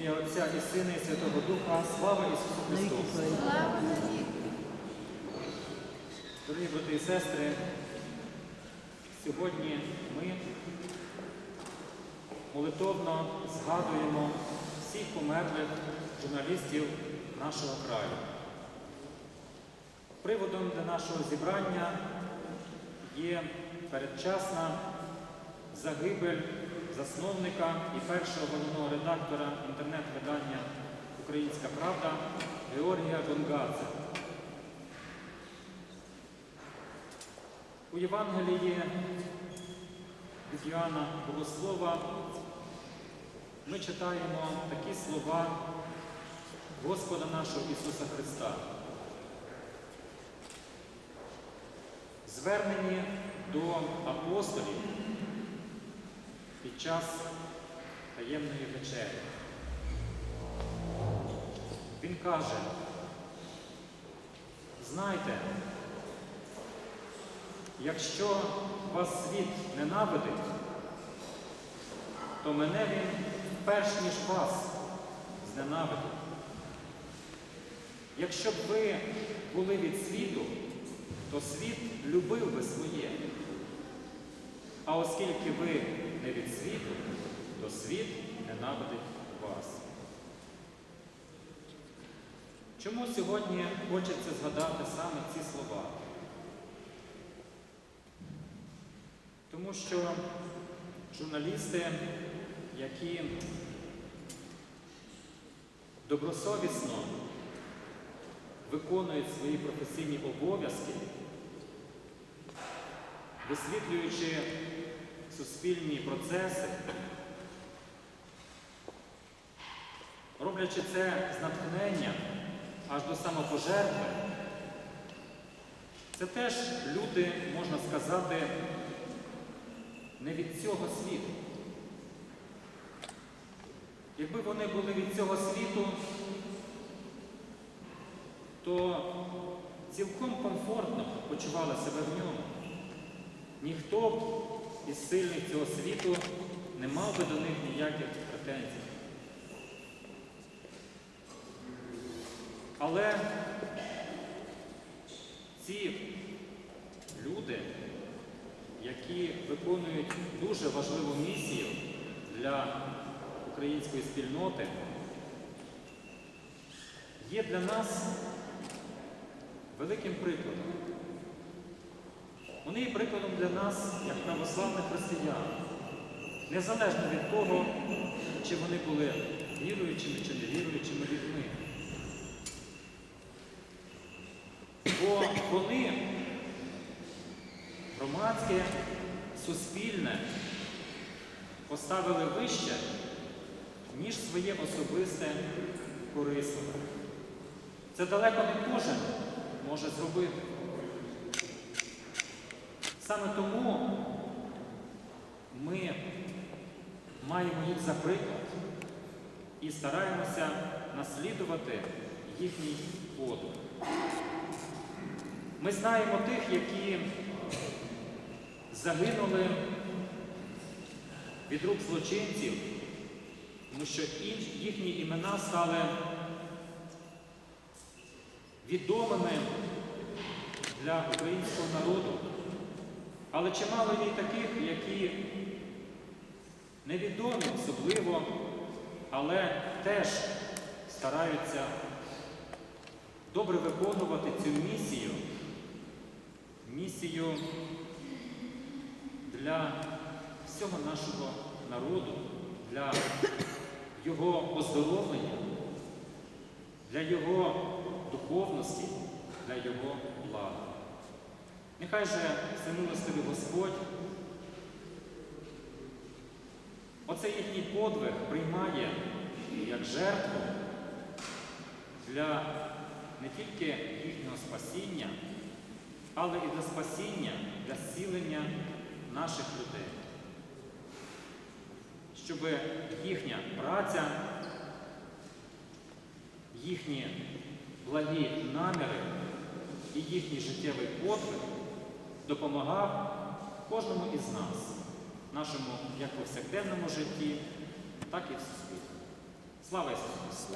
ім'я Отця і Сина і Святого Духа. Слава Ісусу Христу! Слава. Дорогі брати і сестри, сьогодні ми молитовно згадуємо всіх померлих журналістів нашого краю. Приводом для нашого зібрання є передчасна загибель засновника і першого головного редактора інтернет-видання Українська Правда Георгія Гонгадзе. У Євангелії від Йоанна Богослова ми читаємо такі слова Господа нашого Ісуса Христа. Звернені до апостолів час таємної вечері. Він каже, знайте, Якщо вас світ ненавидить, то мене він перш ніж вас зненавидить. Якщо б ви були від світу, то світ любив би своє. А оскільки ви не від світу, то світ ненавидить вас. Чому сьогодні хочеться згадати саме ці слова? Тому що журналісти, які добросовісно виконують свої професійні обов'язки, висвітлюючи суспільні процеси, роблячи це з натхненням аж до самопожертви, це теж люди, можна сказати, не від цього світу. Якби вони були від цього світу, то цілком комфортно почували себе в ньому. Ніхто б із сильних цього світу не мав би до них ніяких претензій. Але ці люди, які виконують дуже важливу місію для української спільноти, є для нас великим прикладом. Вони є прикладом для нас, як православних християн, незалежно від того, чи вони були віруючими чи невіруючими людьми. Бо вони громадське, суспільне поставили вище, ніж своє особисте корисливе. Це далеко не кожен може зробити. Саме тому ми маємо їх за приклад і стараємося наслідувати їхній подвиг. Ми знаємо тих, які загинули від рук злочинців, тому що їхні імена стали відомими для українського народу. Але чимало є таких, які невідомі особливо, але теж стараються добре виконувати цю місію, місію для всього нашого народу, для його оздоровлення, для його духовності, для його блага. Нехай же всемилостивий Господь оцей їхній подвиг приймає як жертву для не тільки їхнього спасіння, але і для спасіння, для зцілення наших людей. Щоб їхня праця, їхні благі наміри і їхній життєвий подвиг допомагав кожному із нас, нашому як повсякденному житті, так і в суспільстві. Слава Ісусу!